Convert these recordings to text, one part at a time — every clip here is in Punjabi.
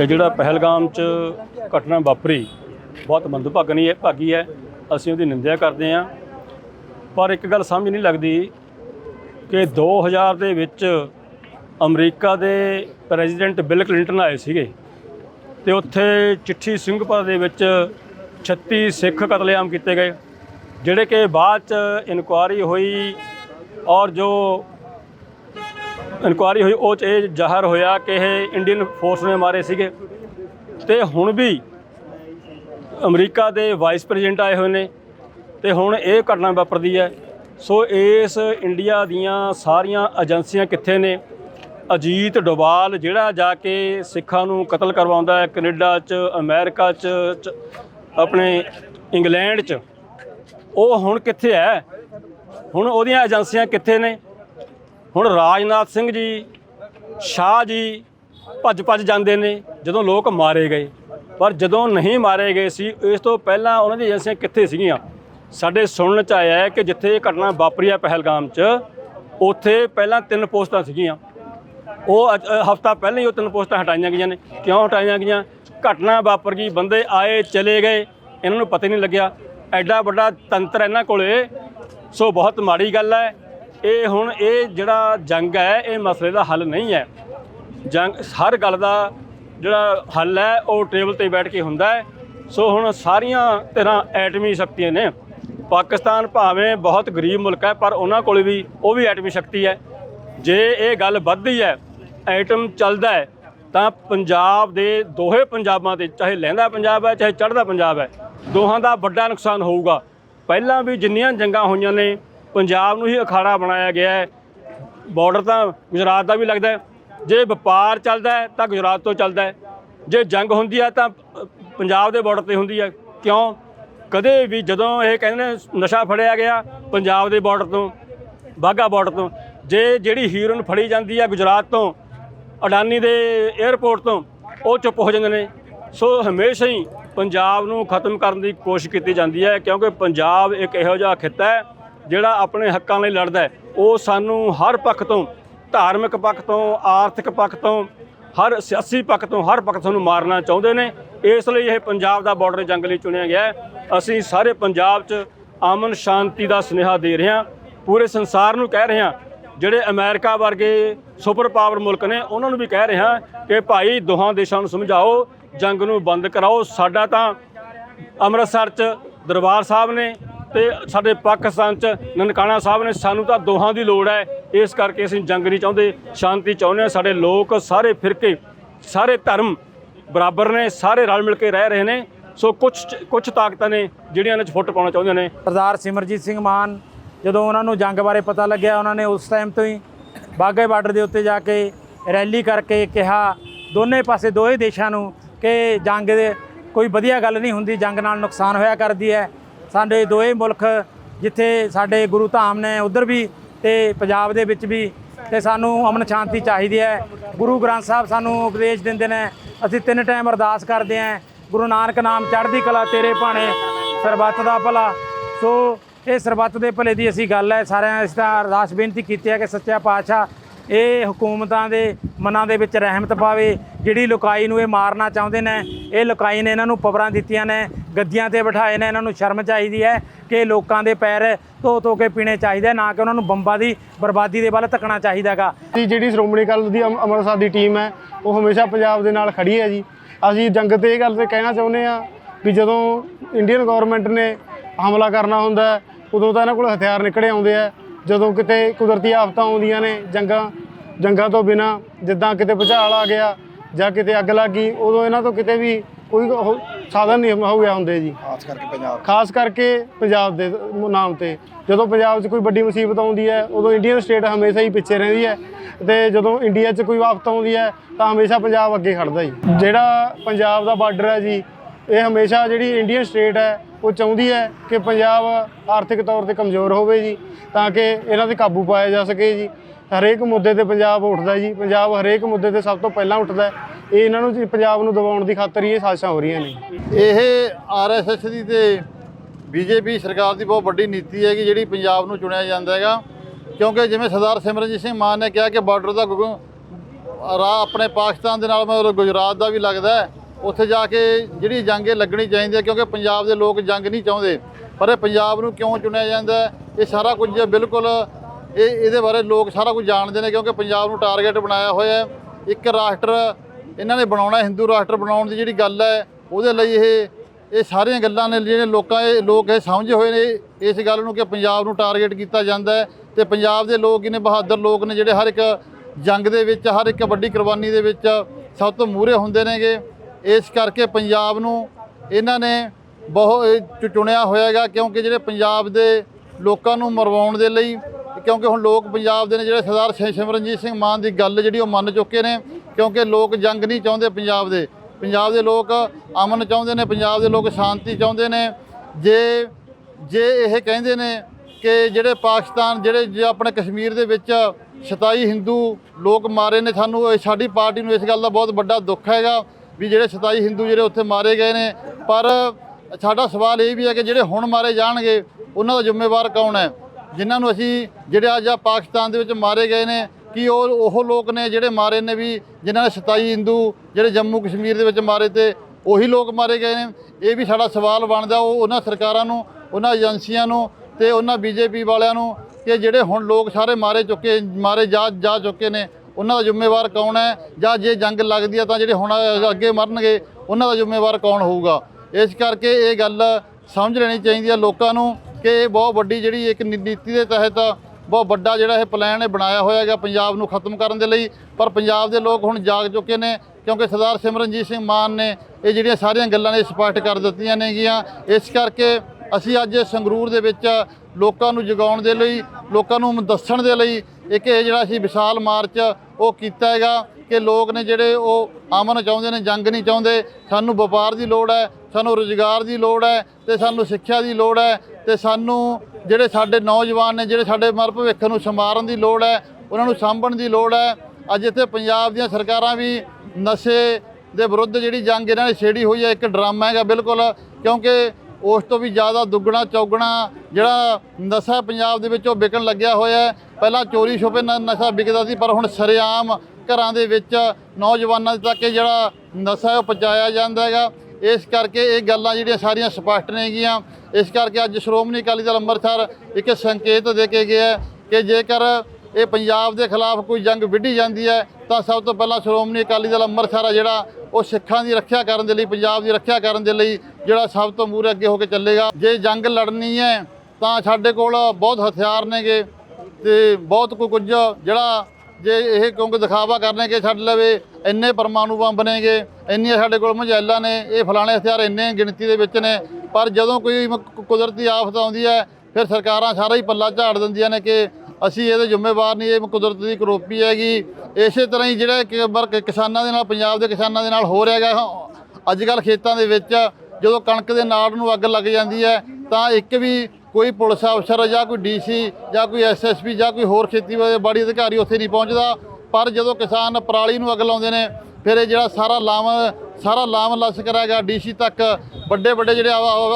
ਇਹ ਜਿਹੜਾ ਪਹਿਲਗਾਮ 'ਚ ਘਟਨਾ ਵਾਪਰੀ, ਬਹੁਤ ਮੰਦਭਾਗਣੀ ਹੈ ਭਾਗੀ ਹੈ। ਅਸੀਂ ਉਹਦੀ ਨਿੰਦਿਆ ਕਰਦੇ ਹਾਂ। ਪਰ ਇੱਕ ਗੱਲ ਸਮਝ ਨਹੀਂ ਲੱਗਦੀ ਕਿ 2000 ਦੇ ਵਿੱਚ ਅਮਰੀਕਾ ਦੇ ਪ੍ਰੈਜ਼ੀਡੈਂਟ ਬਿਲ ਕਲਿੰਟਨ ਆਏ ਸੀਗੇ ਤੇ ਉੱਥੇ ਚਿੱਠੀ ਸਿੰਘਪੁਰ ਦੇ ਵਿੱਚ 36 ਸਿੱਖ ਕਤਲੇਆਮ ਕੀਤੇ ਗਏ, ਜਿਹੜੇ ਕਿ ਬਾਅਦ ਚ ਇਨਕੁਆਰੀ ਹੋਈ ਔਰ ਜੋ ਇਨਕੁਆਰੀ ਹੋਈ, ਉਹ ਚ ਇਹ ਜ਼ਾਹਰ ਹੋਇਆ ਕਿ ਇਹ ਇੰਡੀਅਨ ਫੋਰਸ ਨੇ ਮਾਰੇ ਸੀਗੇ। ਤੇ ਹੁਣ ਵੀ ਅਮਰੀਕਾ ਦੇ ਵਾਈਸ ਪ੍ਰੈਜ਼ੀਡੈਂਟ ਆਏ ਹੋਏ ਨੇ ਤੇ ਹੁਣ ਇਹ ਘਟਨਾ ਵਾਪਰਦੀ ਹੈ। ਸੋ ਇਸ ਇੰਡੀਆ ਦੀਆਂ ਸਾਰੀਆਂ ਏਜੰਸੀਆਂ ਕਿੱਥੇ ਨੇ? ਅਜੀਤ ਡੋਵਾਲ, ਜਿਹੜਾ ਜਾ ਕੇ ਸਿੱਖਾਂ ਨੂੰ ਕਤਲ ਕਰਵਾਉਂਦਾ ਹੈ ਕੈਨੇਡਾ 'ਚ, ਅਮਰੀਕਾ 'ਚ, ਚ- ਆਪਣੇ ਇੰਗਲੈਂਡ 'ਚ, ਉਹ ਹੁਣ ਕਿੱਥੇ ਹੈ? ਹੁਣ ਉਹਦੀਆਂ ਏਜੰਸੀਆਂ ਕਿੱਥੇ ਨੇ? ਹੁਣ ਰਾਜਨਾਥ ਸਿੰਘ ਜੀ, ਸ਼ਾਹ ਜੀ ਭੱਜ ਭੱਜ ਜਾਂਦੇ ਨੇ, ਜਦੋਂ ਲੋਕ ਮਾਰੇ ਗਏ। ਪਰ ਜਦੋਂ ਨਹੀਂ ਮਾਰੇ ਗਏ ਸੀ, ਇਸ ਤੋਂ ਪਹਿਲਾਂ ਉਹਨਾਂ ਦੀਆਂ ਏਜੰਸੀਆਂ ਕਿੱਥੇ ਸੀਗੀਆਂ? ਸਾਡੇ ਸੁਣਨ ਚ ਆਇਆ ਹੈ ਕਿ ਜਿੱਥੇ ਇਹ ਘਟਨਾ ਵਾਪਰੀ ਹੈ ਪਹਿਲਗਾਮ 'ਚ, ਉੱਥੇ ਪਹਿਲਾਂ ਤਿੰਨ ਪੋਸਟਾਂ ਸੀਗੀਆਂ। ਉਹ ਹਫਤਾ ਪਹਿਲਾਂ ਹੀ ਉਹ ਤਿੰਨ ਪੋਸਟਾਂ ਹਟਾਈਆਂ ਗਈਆਂ ਨੇ। ਕਿਉਂ ਹਟਾਈਆਂ ਗਈਆਂ? ਘਟਨਾ ਵਾਪਰ ਗਈ, ਬੰਦੇ ਆਏ, ਚਲੇ ਗਏ। ਇਹਨਾਂ ਨੂੰ ਪਤਾ ਹੀ ਨਹੀਂ ਲੱਗਿਆ। ਐਡਾ ਵੱਡਾ ਤੰਤਰ ਇਹਨਾਂ ਕੋਲੇ, ਸੋ ਬਹੁਤ ਮਾੜੀ ਗੱਲ ਹੈ। ਇਹ ਹੁਣ ਇਹ ਜਿਹੜਾ ਜੰਗ ਹੈ, ਇਹ ਮਸਲੇ ਦਾ ਹੱਲ ਨਹੀਂ ਹੈ। ਜੰਗ, ਹਰ ਗੱਲ ਦਾ ਜਿਹੜਾ ਹੱਲ ਹੈ, ਉਹ ਟੇਬਲ ਤੇ ਬੈਠ ਕੇ ਹੁੰਦਾ ਹੈ। ਸੋ ਹੁਣ ਸਾਰੀਆਂ ਤਰ੍ਹਾਂ ਐਟਮੀ ਸ਼ਕਤੀਆਂ ਨੇ। ਪਾਕਿਸਤਾਨ ਭਾਵੇਂ ਬਹੁਤ ਗਰੀਬ ਮੁਲਕ ਹੈ, ਪਰ ਉਹਨਾਂ ਕੋਲ ਵੀ, ਉਹ ਵੀ ਐਟਮੀ ਸ਼ਕਤੀ ਹੈ। ਜੇ ਇਹ ਗੱਲ ਵੱਧਦੀ ਹੈ, ਐਟਮ ਚੱਲਦਾ ਹੈ, ਤਾਂ ਪੰਜਾਬ ਦੇ ਦੋਹੇ ਪੰਜਾਬਾਂ 'ਤੇ, ਚਾਹੇ ਲਹਿੰਦਾ ਪੰਜਾਬ ਹੈ, ਚਾਹੇ ਚੜ੍ਹਦਾ ਪੰਜਾਬ ਹੈ, ਦੋਹਾਂ ਦਾ ਵੱਡਾ ਨੁਕਸਾਨ ਹੋਊਗਾ। ਪਹਿਲਾਂ ਵੀ ਜਿੰਨੀਆਂ ਜੰਗਾਂ ਹੋਈਆਂ ਨੇ ਪੰਜਾਬ ਨੂੰ ਹੀ ਅਖਾੜਾ ਬਣਾਇਆ ਗਿਆ ਹੈ। ਬਾਰਡਰ ਤਾਂ ਗੁਜਰਾਤ ਦਾ ਵੀ ਲੱਗਦਾ ਹੈ। ਜੇ ਵਪਾਰ ਚੱਲਦਾ ਹੈ ਤਾਂ ਗੁਜਰਾਤ ਤੋਂ ਚੱਲਦਾ ਹੈ। ਜੇ ਜੰਗ ਹੁੰਦੀ ਹੈ ਤਾਂ ਪੰਜਾਬ ਦੇ ਬਾਰਡਰ ਤੇ ਹੁੰਦੀ ਹੈ। ਕਿਉਂ? ਕਦੇ ਵੀ ਜਦੋਂ ਇਹ ਕਹਿੰਦੇ ਨੇ ਨਸ਼ਾ ਫੜਿਆ ਗਿਆ ਪੰਜਾਬ ਦੇ ਬਾਰਡਰ ਤੋਂ ਬਾਘਾ ਬਾਰਡਰ ਤੋਂ, ਜੇ ਜਿਹੜੀ ਹੀਰੋਇਨ ਫੜੀ ਜਾਂਦੀ ਹੈ ਗੁਜਰਾਤ ਤੋਂ, ਅਡਾਨੀ ਦੇ 에ਅਰਪੋਰਟ ਤੋਂ, ਉਹ ਚੁੱਪ ਹੋ ਜਾਂਦੇ ਨੇ। ਸੋ ਹਮੇਸ਼ਾ ਹੀ ਪੰਜਾਬ ਨੂੰ ਖਤਮ ਕਰਨ ਦੀ ਕੋਸ਼ਿਸ਼ ਕੀਤੀ ਜਾਂਦੀ ਹੈ ਕਿਉਂਕਿ ਪੰਜਾਬ ਇੱਕ ਇਹੋ ਜਿਹਾ ਖਿੱਤਾ ਹੈ ਜਿਹੜਾ ਆਪਣੇ ਹੱਕਾਂ ਲਈ ਲੜਦਾ ਉਹ ਸਾਨੂੰ ਹਰ ਪੱਖ ਤੋਂ, ਧਾਰਮਿਕ ਪੱਖ ਤੋਂ, ਆਰਥਿਕ ਪੱਖ ਤੋਂ, ਹਰ ਸਿਆਸੀ ਪੱਖ ਤੋਂ, ਹਰ ਪੱਖ ਤੋਂ ਮਾਰਨਾ ਚਾਹੁੰਦੇ ਨੇ। ਇਸ ਲਈ ਇਹ ਪੰਜਾਬ ਦਾ ਬਾਰਡਰ ਜੰਗ ਲਈ ਚੁਣਿਆ ਗਿਆ ਅਸੀਂ ਸਾਰੇ ਪੰਜਾਬ 'ਚ ਅਮਨ, ਸ਼ਾਂਤੀ ਦਾ ਸੁਨੇਹਾ ਦੇ ਰਹੇ ਹਾਂ। ਪੂਰੇ ਸੰਸਾਰ ਨੂੰ ਕਹਿ ਰਹੇ ਹਾਂ, ਜਿਹੜੇ ਅਮਰੀਕਾ ਵਰਗੇ ਸੁਪਰ ਪਾਵਰ ਮੁਲਕ ਨੇ, ਉਹਨਾਂ ਨੂੰ ਵੀ ਕਹਿ ਰਹੇ ਹਾਂ ਕਿ ਭਾਈ ਦੋਹਾਂ ਦੇਸ਼ਾਂ ਨੂੰ ਸਮਝਾਓ, ਜੰਗ ਨੂੰ ਬੰਦ ਕਰਾਓ। ਸਾਡਾ ਤਾਂ ਅੰਮ੍ਰਿਤਸਰ 'ਚ ਦਰਬਾਰ ਸਾਹਿਬ ਨੇ ਤੇ ਸਾਡੇ ਪਾਕਿਸਤਾਨ 'ਚ ਨਨਕਾਣਾ ਸਾਹਿਬ ਨੇ ਸਾਨੂੰ ਤਾਂ ਦੋਹਾਂ ਦੀ ਲੋੜ ਹੈ। ਇਸ ਕਰਕੇ ਅਸੀਂ ਜੰਗ ਨਹੀਂ ਚਾਹੁੰਦੇ, ਸ਼ਾਂਤੀ ਚਾਹੁੰਦੇ ਹਾਂ। ਸਾਡੇ ਲੋਕ ਸਾਰੇ ਫਿਰਕੇ ਸਾਰੇ ਧਰਮ ਬਰਾਬਰ ਨੇ, ਸਾਰੇ ਰਲ ਮਿਲ ਕੇ ਰਹਿ ਰਹੇ ਨੇ। ਸੋ ਕੁਝ ਕੁਝ ਤਾਕਤਾਂ ਨੇ ਜਿਹੜੀਆਂ ਇਹਨਾਂ 'ਚ ਫੁੱਟ ਪਾਉਣਾ ਚਾਹੁੰਦੀਆਂ ਨੇ। ਸਰਦਾਰ ਸਿਮਰਜੀਤ ਸਿੰਘ ਮਾਨ, ਜਦੋਂ ਉਹਨਾਂ ਨੂੰ ਜੰਗ ਬਾਰੇ ਪਤਾ ਲੱਗਿਆ, ਉਹਨਾਂ ਨੇ ਉਸ ਟਾਈਮ ਤੋਂ ਹੀ ਬਾਘੇ ਬਾਰਡਰ ਦੇ ਉੱਤੇ ਜਾ ਕੇ ਰੈਲੀ ਕਰਕੇ ਕਿਹਾ, ਦੋਨੇ ਪਾਸੇ, ਦੋਹੇ ਦੇਸ਼ਾਂ ਨੂੰ ਕਿ ਜੰਗ ਦੇ ਕੋਈ ਵਧੀਆ ਗੱਲ ਨਹੀਂ ਹੁੰਦੀ, ਜੰਗ ਨਾਲ ਨੁਕਸਾਨ ਹੋਇਆ ਕਰਦੀ ਹੈ। ਸਾਡੇ ਦੋਹੇ ਮੁਲਕ ਜਿੱਥੇ ਸਾਡੇ ਗੁਰੂ ਧਾਮ ਨੇ ਉਧਰ ਵੀ ਤੇ ਪੰਜਾਬ ਦੇ ਵਿੱਚ ਵੀ ਤੇ ਸਾਨੂੰ ਅਮਨ ਸ਼ਾਂਤੀ ਚਾਹੀਦੀ ਹੈ। ਗੁਰੂ ਗ੍ਰੰਥ ਸਾਹਿਬ ਸਾਨੂੰ ਉਪਦੇਸ਼ ਦਿੰਦੇ ਨੇ, ਅਸੀਂ ਤਿੰਨ ਟਾਈਮ ਅਰਦਾਸ ਕਰਦੇ ਆਂ ਗੁਰੂ ਨਾਨਕ ਨਾਮ ਚੜ੍ਹਦੀ ਕਲਾ ਤੇਰੇ ਭਾਣੇ, ਸਰਬੱਤ ਦਾ ਭਲਾ। ਸੋ ਇਹ ਸਰਬੱਤ ਦੇ ਭਲੇ ਦੀ ਅਸੀਂ ਗੱਲ ਹੈ, ਸਾਰਿਆਂ ਇਸ ਦਾ ਅਰਦਾਸ ਬੇਨਤੀ ਕੀਤੀ ਹੈ ਕਿ ਸੱਚਾ ਪਾਤਸ਼ਾਹ ਇਹ ਹਕੂਮਤਾਂ ਦੇ ਮਨਾਂ ਦੇ ਵਿੱਚ ਰਹਿਮਤ ਪਾਵੇ, ਜਿਹੜੀ ਲੁਕਾਈ ਨੂੰ ਇਹ ਮਾਰਨਾ ਚਾਹੁੰਦੇ ਨੇ, ਇਹ ਲੁਕਾਈ ਨੇ ਇਹਨਾਂ ਨੂੰ ਪਵਰਾਂ ਦਿੱਤੀਆਂ ਨੇ, ਗੱਦੀਆਂ ਤੇ ਬਿਠਾਏ ਨੇ, ਇਹਨਾਂ ਨੂੰ ਸ਼ਰਮ ਚਾਹੀਦੀ ਹੈ ਕਿ ਲੋਕਾਂ ਦੇ ਪੈਰ ਧੋ ਧੋ ਕੇ ਪੀਣੇ ਚਾਹੀਦੇ ਨਾ ਕਿ ਉਹਨਾਂ ਨੂੰ ਬੰਬਾਂ ਦੀ ਬਰਬਾਦੀ ਦੇ ਵੱਲ ਧੱਕਣਾ ਚਾਹੀਦਾਗਾ ਦੀ ਜਿਹੜੀ ਸ਼੍ਰੋਮਣੀ ਅਕਾਲੀ ਦੀ ਅੰਮ੍ਰਿਤਸਰ ਦੀ ਟੀਮ ਹੈ, ਉਹ ਹਮੇਸ਼ਾ ਪੰਜਾਬ ਦੇ ਨਾਲ ਖੜੀ ਹੈ ਜੀ। ਅਸੀਂ ਜੰਗ ਤੇ ਇਹ ਗੱਲ ਤੇ ਕਹਿਣਾ ਚਾਹੁੰਦੇ ਆ ਵੀ ਜਦੋਂ ਇੰਡੀਅਨ ਗਵਰਨਮੈਂਟ ਨੇ ਹਮਲਾ ਕਰਨਾ ਹੁੰਦਾ ਉਦੋਂ ਤਾਂ ਇਹਨਾਂ ਕੋਲ ਹਥਿਆਰ ਨਿਕਲੇ ਆਉਂਦੇ ਆ ਜਦੋਂ ਕਿਤੇ ਕੁਦਰਤੀ ਆਫਤਾਂ ਆਉਂਦੀਆਂ ਨੇ ਜੰਗਾਂ ਜੰਗਾਂ ਤੋਂ ਬਿਨਾ ਜਿੱਦਾਂ ਕਿਤੇ ਭੁਚਾਲ ਆ ਗਿਆ ਜਾਂ ਕਿਤੇ ਅੱਗ ਲੱਗ ਗਈ ਉਦੋਂ ਇਹਨਾਂ ਤੋਂ ਕਿਤੇ ਵੀ ਕੋਈ ਉਹ ਸਾਧਨ ਨਹੀਂ ਹੋ ਗਿਆ ਹੁੰਦੇ ਜੀ। ਖਾਸ ਕਰਕੇ ਪੰਜਾਬ। ਖਾਸ ਕਰਕੇ ਪੰਜਾਬ ਦੇ ਨਾਮ ਤੇ। ਜਦੋਂ ਪੰਜਾਬ 'ਚ ਕੋਈ ਵੱਡੀ ਮੁਸੀਬਤ ਆਉਂਦੀ ਹੈ ਉਦੋਂ ਇੰਡੀਅਨ ਸਟੇਟ ਹਮੇਸ਼ਾ ਹੀ ਪਿੱਛੇ ਰਹਿੰਦੀ ਹੈ ਤੇ ਜਦੋਂ ਇੰਡੀਆ 'ਚ ਕੋਈ ਆਫਤ ਆਉਂਦੀ ਹੈ ਤਾਂ ਹਮੇਸ਼ਾ ਪੰਜਾਬ ਅੱਗੇ ਖੜਦਾ ਜੀ। ਜਿਹੜਾ ਪੰਜਾਬ ਦਾ ਬਾਰਡਰ ਹੈ ਜੀ ਇਹ ਹਮੇਸ਼ਾ ਜਿਹੜੀ ਇੰਡੀਅਨ ਸਟੇਟ ਹੈ, ਉਹ ਚਾਹੁੰਦੀ ਹੈ ਕਿ ਪੰਜਾਬ ਆਰਥਿਕ ਤੌਰ ਤੇ ਕਮਜ਼ੋਰ ਹੋਵੇ ਜੀ, ਤਾਂ ਕਿ ਇਹਨਾਂ ਤੇ ਕਾਬੂ ਪਾਇਆ ਜਾ ਸਕੇ ਜੀ। ਹਰੇਕ ਮੁੱਦੇ ਤੇ ਪੰਜਾਬ ਉੱਠਦਾ ਜੀ। ਪੰਜਾਬ ਹਰੇਕ ਮੁੱਦੇ ਤੇ ਸਭ ਤੋਂ ਪਹਿਲਾਂ ਉੱਠਦਾ ਇਹ ਇਹਨਾਂ ਨੂੰ ਪੰਜਾਬ ਨੂੰ ਦਬਾਉਣ ਦੀ ਖਾਤਰ ਇਹ ਸਾਜ਼ਿਸ਼ਾਂ ਹੋ ਰਹੀਆਂ ਨੇ। ਇਹ ਆਰਐਸਐਸ ਦੀ ਤੇ ਬੀਜੇਪੀ ਸਰਕਾਰ ਦੀ ਬਹੁਤ ਵੱਡੀ ਨੀਤੀ ਹੈ ਕਿ ਜਿਹੜੀ ਪੰਜਾਬ ਨੂੰ ਚੁਣਿਆ ਜਾਂਦਾ ਹੈਗਾ। ਕਿਉਂਕਿ ਜਿਵੇਂ ਸਰਦਾਰ ਸਿਮਰਨਜੀਤ ਸਿੰਘ ਮਾਨ ਨੇ ਕਿਹਾ ਕਿ ਬਾਰਡਰ ਦਾ ਗੁ- ਰਾਹ ਆਪਣੇ ਪਾਕਿਸਤਾਨ ਦੇ ਨਾਲ ਮਤਲਬ ਗੁਜਰਾਤ ਦਾ ਵੀ ਲੱਗਦਾ ਹੈ। ਉੱਥੇ ਜਾ ਕੇ ਜਿਹੜੀ ਜੰਗ ਇਹ ਲੱਗਣੀ ਚਾਹੀਦੀ ਹੈ, ਕਿਉਂਕਿ ਪੰਜਾਬ ਦੇ ਲੋਕ ਜੰਗ ਨਹੀਂ ਚਾਹੁੰਦੇ। ਪਰ ਇਹ ਪੰਜਾਬ ਨੂੰ ਕਿਉਂ ਚੁਣਿਆ ਜਾਂਦਾ ਇਹ ਸਾਰਾ ਕੁਝ ਬਿਲਕੁਲ। ਇਹ, ਇਹਦੇ ਬਾਰੇ ਲੋਕ ਸਾਰਾ ਕੁਝ ਜਾਣਦੇ ਨੇ, ਕਿਉਂਕਿ ਪੰਜਾਬ ਨੂੰ ਟਾਰਗੇਟ ਬਣਾਇਆ ਹੋਇਆ ਹੈ। ਇੱਕ ਰਾਸ਼ਟਰ, ਇਹਨਾਂ ਨੇ ਬਣਾਉਣਾ ਹਿੰਦੂ ਰਾਸ਼ਟਰ ਬਣਾਉਣ ਦੀ ਜਿਹੜੀ ਗੱਲ ਹੈ, ਉਹਦੇ ਲਈ ਇਹ ਇਹ ਸਾਰੀਆਂ ਗੱਲਾਂ ਨੇ ਜਿਹੜੇ ਲੋਕਾਂ ਇਹ, ਲੋਕ ਇਹ ਸਮਝੇ ਹੋਏ ਨੇ, ਇਸ ਗੱਲ ਨੂੰ ਕਿ ਪੰਜਾਬ ਨੂੰ ਟਾਰਗੇਟ ਕੀਤਾ ਜਾਂਦਾ ਹੈ। ਤੇ ਪੰਜਾਬ ਦੇ ਲੋਕ ਇਹਨੇ ਬਹਾਦਰ ਲੋਕ ਨੇ, ਜਿਹੜੇ ਹਰ ਇੱਕ ਜੰਗ ਦੇ ਵਿੱਚ, ਹਰ ਇੱਕ ਵੱਡੀ ਕੁਰਬਾਨੀ ਦੇ ਵਿੱਚ ਸਭ ਤੋਂ ਮੂਹਰੇ ਹੁੰਦੇ ਨੇਗੇ। ਇਸ ਕਰਕੇ ਪੰਜਾਬ ਨੂੰ ਇਹਨਾਂ ਨੇ ਬਹੁਤ ਇਹ ਚੁ- ਚੁਣਿਆ ਹੋਇਆਗਾ, ਕਿਉਂਕਿ ਜਿਹੜੇ ਪੰਜਾਬ ਦੇ ਲੋਕਾਂ ਨੂੰ ਮਰਵਾਉਣ ਦੇ ਲਈ, ਕਿਉਂਕਿ ਹੁਣ ਲੋਕ ਪੰਜਾਬ ਦੇ ਨੇ ਜਿਹੜੇ ਸਰਦਾਰ ਸਿ- ਸਿਮਰਨਜੀਤ ਸਿੰਘ ਮਾਨ ਦੀ ਗੱਲ ਜਿਹੜੀ ਉਹ ਮੰਨ ਚੁੱਕੇ ਨੇ, ਕਿਉਂਕਿ ਲੋਕ ਜੰਗ ਨਹੀਂ ਚਾਹੁੰਦੇ ਪੰਜਾਬ ਦੇ। ਪੰਜਾਬ ਦੇ ਲੋਕ ਅਮਨ ਚਾਹੁੰਦੇ ਨੇ, ਪੰਜਾਬ ਦੇ ਲੋਕ ਸ਼ਾਂਤੀ ਚਾਹੁੰਦੇ ਨੇ। ਜੇ ਜੇ ਇਹ ਕਹਿੰਦੇ ਨੇ ਕਿ ਜਿਹੜੇ ਪਾਕਿਸਤਾਨ, ਜਿਹੜੇ ਜੇ ਆਪਣੇ ਕਸ਼ਮੀਰ ਦੇ ਵਿੱਚ 27 ਹਿੰਦੂ ਲੋਕ ਮਾਰੇ ਨੇ ਸਾਨੂੰ, ਇਹ ਸਾਡੀ ਪਾਰਟੀ ਨੂੰ ਇਸ ਗੱਲ ਦਾ ਬਹੁਤ ਵੱਡਾ ਦੁੱਖ ਹੈਗਾ। ਵੀ ਜਿਹੜੇ 27 ਹਿੰਦੂ ਜਿਹੜੇ ਉੱਥੇ ਮਾਰੇ ਗਏ ਨੇ, ਪਰ ਸਾਡਾ ਸਵਾਲ ਇਹ ਵੀ ਹੈ ਕਿ ਜਿਹੜੇ ਹੁਣ ਮਾਰੇ ਜਾਣਗੇ, ਉਹਨਾਂ ਦਾ ਜ਼ਿੰਮੇਵਾਰ ਕੌਣ ਹੈ? ਜਿਨ੍ਹਾਂ ਨੂੰ ਅਸੀਂ ਜਿਹੜੇ ਅੱਜ ਆ ਪਾਕਿਸਤਾਨ ਦੇ ਵਿੱਚ ਮਾਰੇ ਗਏ ਨੇ, ਕਿ ਉਹ ਉਹ ਲੋਕ ਨੇ ਜਿਹੜੇ ਮਾਰੇ ਨੇ ਵੀ, ਜਿਨ੍ਹਾਂ ਨੇ 27 ਹਿੰਦੂ ਜਿਹੜੇ ਜੰਮੂ ਕਸ਼ਮੀਰ ਦੇ ਵਿੱਚ ਮਾਰੇ ਤੇ ਉਹੀ ਲੋਕ ਮਾਰੇ ਗਏ ਨੇ? ਇਹ ਵੀ ਸਾਡਾ ਸਵਾਲ ਬਣਦਾ, ਉਹ ਉਹਨਾਂ ਸਰਕਾਰਾਂ ਨੂੰ, ਉਹਨਾਂ ਏਜੰਸੀਆਂ ਨੂੰ ਤੇ ਉਹਨਾਂ ਬੀਜੇਪੀ ਵਾਲਿਆਂ ਨੂੰ ਕਿ ਜਿਹੜੇ ਹੁਣ ਲੋਕ ਸਾਰੇ ਮਾਰੇ ਚੁੱਕੇ, ਮਾਰੇ ਜਾ ਜਾ ਚੁੱਕੇ ਨੇ ਉਹਨਾਂ ਦਾ ਜ਼ਿੰਮੇਵਾਰ ਕੌਣ ਹੈ? ਜਾਂ ਜੇ ਜੰਗ ਲੱਗਦੀ ਹੈ ਤਾਂ ਜਿਹੜੇ ਹੁਣ ਅੱਗੇ ਮਰਨਗੇ, ਉਹਨਾਂ ਦਾ ਜ਼ਿੰਮੇਵਾਰ ਕੌਣ ਹੋਊਗਾ? ਇਸ ਕਰਕੇ ਇਹ ਗੱਲ ਸਮਝ ਲੈਣੀ ਚਾਹੀਦੀ ਹੈ ਲੋਕਾਂ ਨੂੰ ਕਿ ਇਹ ਬਹੁਤ ਵੱਡੀ ਜਿਹੜੀ ਇੱਕ ਨੀ- ਨੀਤੀ ਦੇ ਤਹਿਤ ਬਹੁਤ ਵੱਡਾ ਜਿਹੜਾ ਇਹ ਪਲਾਨ ਇਹ ਬਣਾਇਆ ਹੋਇਆ ਹੈਗਾ ਪੰਜਾਬ ਨੂੰ ਖਤਮ ਕਰਨ ਦੇ ਲਈ। ਪਰ ਪੰਜਾਬ ਦੇ ਲੋਕ ਹੁਣ ਜਾਗ ਚੁੱਕੇ ਨੇ ਕਿਉਂਕਿ ਸਰਦਾਰ ਸਿਮਰਨਜੀਤ ਸਿੰਘ ਮਾਨ ਨੇ ਇਹ ਜਿਹੜੀਆਂ ਸਾਰੀਆਂ ਗੱਲਾਂ ਨੇ ਸਪਸ਼ਟ ਕਰ ਦਿੱਤੀਆਂ ਨੇਗੀਆਂ। ਇਸ ਕਰਕੇ ਅਸੀਂ ਅੱਜ ਸੰਗਰੂਰ ਦੇ ਵਿੱਚ ਲੋਕਾਂ ਨੂੰ ਜਗਾਉਣ ਦੇ ਲਈ ਲੋਕਾਂ ਨੂੰ ਦੱਸਣ ਦੇ ਲਈ ਇੱਕ ਇਹ ਜਿਹੜਾ ਅਸੀਂ ਵਿਸ਼ਾਲ ਮਾਰਚ ਉਹ ਕੀਤਾ ਹੈਗਾ ਕਿ ਲੋਕ ਨੇ ਜਿਹੜੇ ਉਹ ਅਮਨ ਚਾਹੁੰਦੇ ਨੇ, ਜੰਗ ਨਹੀਂ ਚਾਹੁੰਦੇ। ਸਾਨੂੰ ਵਪਾਰ ਦੀ ਲੋੜ ਹੈ, ਸਾਨੂੰ ਰੁਜ਼ਗਾਰ ਦੀ ਲੋੜ ਹੈ ਤੇ ਸਾਨੂੰ ਸਿੱਖਿਆ ਦੀ ਲੋੜ ਹੈ ਤੇ ਸਾਨੂੰ ਜਿਹੜੇ ਸਾਡੇ ਨੌਜਵਾਨ ਨੇ, ਜਿਹੜੇ ਸਾਡੇ ਮਰ ਭਵਿੱਖ ਨੂੰ ਸੰਭਾਰਨ ਦੀ ਲੋੜ ਹੈ, ਉਹਨਾਂ ਨੂੰ ਸਾਂਭਣ ਦੀ ਲੋੜ ਹੈ। ਅੱਜ ਇੱਥੇ ਪੰਜਾਬ ਦੀਆਂ ਸਰਕਾਰਾਂ ਵੀ ਨਸ਼ੇ ਦੇ ਵਿਰੁੱਧ ਜਿਹੜੀ ਜੰਗ ਇਹਨਾਂ ਨੇ ਛੇੜੀ ਹੋਈ ਹੈ, ਇੱਕ ਡਰਾਮਾ ਹੈਗਾ ਬਿਲਕੁਲ, ਕਿਉਂਕਿ ਉਸ ਤੋਂ ਵੀ ਜ਼ਿਆਦਾ ਦੁੱਗਣਾ, ਚੌਗਣਾ ਜਿਹੜਾ ਨਸ਼ਾ ਪੰਜਾਬ ਦੇ ਵਿੱਚ ਉਹ ਵਿਕਣ ਲੱਗਿਆ ਹੋਇਆ ਪਹਿਲਾਂ ਚੋਰੀ ਛੁਪੇ ਨ- ਨਸ਼ਾ ਵਿਕਦਾ ਸੀ, ਪਰ ਹੁਣ ਸਰੇਆਮ ਘਰਾਂ ਦੇ ਵਿੱਚ ਨੌਜਵਾਨਾਂ ਤੱਕ ਜਿਹੜਾ ਨਸ਼ਾ ਉਹ ਪਹੁੰਚਾਇਆ ਜਾਂਦਾ ਹੈਗਾ। ਇਸ ਕਰਕੇ ਇਹ ਗੱਲਾਂ ਜਿਹੜੀਆਂ ਸਾਰੀਆਂ ਸਪਸ਼ਟ ਨੇਗੀਆਂ ਇਸ ਕਰਕੇ ਅੱਜ ਸ਼੍ਰੋਮਣੀ ਅਕਾਲੀ ਦਲ ਅੰਮ੍ਰਿਤਸਰ ਇੱਕ ਸੰਕੇਤ ਦੇ ਕੇ ਗਿਆ ਕਿ ਜੇਕਰ ਇਹ ਪੰਜਾਬ ਦੇ ਖਿਲਾਫ ਕੋਈ ਜੰਗ ਵਿੱਢੀ ਜਾਂਦੀ ਹੈ, ਤਾਂ ਸਭ ਤੋਂ ਪਹਿਲਾਂ ਸ਼੍ਰੋਮਣੀ ਅਕਾਲੀ ਦਲ ਅੰਮ੍ਰਿਤਸਰ ਆ ਜਿਹੜਾ, ਉਹ ਸਿੱਖਾਂ ਦੀ ਰੱਖਿਆ ਕਰਨ ਦੇ ਲਈ, ਪੰਜਾਬ ਦੀ ਰੱਖਿਆ ਕਰਨ ਦੇ ਲਈ ਜਿਹੜਾ ਸਭ ਤੋਂ ਮੂਹਰੇ ਅੱਗੇ ਹੋ ਕੇ ਚੱਲੇਗਾ। ਜੇ ਜੰਗ ਲੜਨੀ ਹੈ, ਤਾਂ ਸਾਡੇ ਕੋਲ ਬਹੁਤ ਹਥਿਆਰ ਨੇਗੇ ਤੇ ਬਹੁਤ ਕੁ ਕੁਝ ਜਿਹੜਾ ਜੇ ਇਹ ਕਿਉਂਕਿ ਦਿਖਾਵਾ ਕਰਨੇ ਕਿ ਸਾਡੇ ਲਵੇ ਇੰਨੇ ਪਰਮਾਣੂ ਬੰਬ ਨੇਗੇ, ਇੰਨੀਆਂ ਸਾਡੇ ਕੋਲ ਮਝੈਲਾਂ ਨੇ, ਇਹ ਫਲਾਣੇ ਹਥਿਆਰ ਇੰਨੇ ਗਿਣਤੀ ਦੇ ਵਿੱਚ ਨੇ, ਪਰ ਜਦੋਂ ਕੋਈ ਕੁਦਰਤੀ ਆਫਤ ਆਉਂਦੀ ਹੈ, ਫਿਰ ਸਰਕਾਰਾਂ ਸਾਰਾ ਹੀ ਪੱਲਾ ਝਾੜ ਦਿੰਦੀਆਂ ਨੇ ਕਿ ਅਸੀਂ ਇਹਦੇ ਜ਼ਿੰਮੇਵਾਰ ਨਹੀਂ, ਇਹ ਕੁਦਰਤ ਦੀ ਕਰੋਪੀ ਹੈਗੀ। ਇਸੇ ਤਰ੍ਹਾਂ ਹੀ ਜਿਹੜਾ ਕਿਸਾਨਾਂ ਦੇ ਨਾਲ, ਪੰਜਾਬ ਦੇ ਕਿਸਾਨਾਂ ਦੇ ਨਾਲ ਹੋ ਰਿਹਾ ਹੈਗਾ ਅੱਜ ਕੱਲ ਖੇਤਾਂ ਦੇ ਵਿੱਚ ਜਦੋਂ ਕਣਕ ਦੇ ਨਾੜ ਨੂੰ ਅੱਗ ਲੱਗ ਜਾਂਦੀ ਹੈ, ਤਾਂ ਇੱਕ ਵੀ ਕੋਈ ਪੁਲਿਸ ਅਫਸਰ ਜਾਂ ਕੋਈ ਡੀਸੀ ਜਾਂ ਕੋਈ ਐਸਐਸਪੀ ਜਾਂ ਕੋਈ ਹੋਰ ਖੇਤੀਬਾੜੀ ਅਧਿਕਾਰੀ ਉੱਥੇ ਨਹੀਂ ਪਹੁੰਚਦਾ। ਪਰ ਜਦੋਂ ਕਿਸਾਨ ਪਰਾਲੀ ਨੂੰ ਅੱਗ ਲਾਉਂਦੇ ਨੇ, ਫਿਰ ਇਹ ਜਿਹੜਾ ਸਾਰਾ ਲਾਵਾਂ ਸਾਰਾ ਲਾਮ ਲਸ਼ਕਰ ਹੈਗਾ ਡੀਸੀ ਤੱਕ ਵੱਡੇ ਵੱਡੇ ਜਿਹੜੇ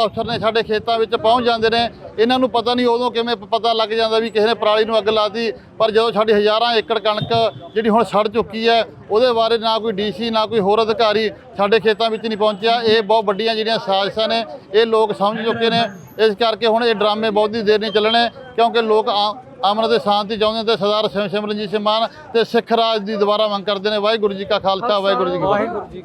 ਅਫਸਰ ਨੇ ਸਾਡੇ ਖੇਤਾਂ ਵਿੱਚ ਪਹੁੰਚ ਜਾਂਦੇ ਨੇ। ਇਹਨਾਂ ਨੂੰ ਪਤਾ ਨਹੀਂ ਉਦੋਂ ਕਿਵੇਂ ਪਤਾ ਲੱਗ ਜਾਂਦਾ ਵੀ ਕਿਸੇ ਨੇ ਪਰਾਲੀ ਨੂੰ ਅੱਗ ਲਾਤੀ, ਪਰ ਜਦੋਂ ਸਾਡੀ ਹਜ਼ਾਰਾਂ ਏਕੜ ਕਣਕ ਜਿਹੜੀ ਹੁਣ ਸੜ ਚੁੱਕੀ ਹੈ, ਉਹਦੇ ਬਾਰੇ ਨਾ ਕੋਈ ਡੀਸੀ ਨਾ ਕੋਈ ਹੋਰ ਅਧਿਕਾਰੀ ਸਾਡੇ ਖੇਤਾਂ ਵਿੱਚ ਨਹੀਂ ਪਹੁੰਚਿਆ। ਇਹ ਬਹੁਤ ਵੱਡੀਆਂ ਜਿਹੜੀਆਂ ਸਾਜ਼ਿਸ਼ਾਂ ਨੇ, ਇਹ ਲੋਕ ਸਮਝ ਚੁੱਕੇ ਨੇ। ਇਸ ਕਰਕੇ ਹੁਣ ਇਹ ਡਰਾਮੇ ਬਹੁਤੀ ਦੇਰ ਨਹੀਂ ਚੱਲਣੇ, ਕਿਉਂਕਿ ਲੋਕ ਆ- ਅਮਨ ਤੇ ਸ਼ਾਂਤੀ ਚਾਹੁੰਦੇ ਨੇ ਤੇ ਸਰਦਾਰ ਸਿਮ- ਸਿਮਰਨਜੀਤ ਸਿੰਘ ਮਾਨ ਤੇ ਸਿੱਖ ਰਾਜ ਦੀ ਦੁਬਾਰਾ ਮੰਗ ਕਰਦੇ ਨੇ। ਵਾਹਿਗੁਰੂ ਜੀ ਕਾ ਖਾਲਸਾ, ਵਾਹਿਗੁਰੂ ਜੀ ਕੀ ਫਤਿਹ।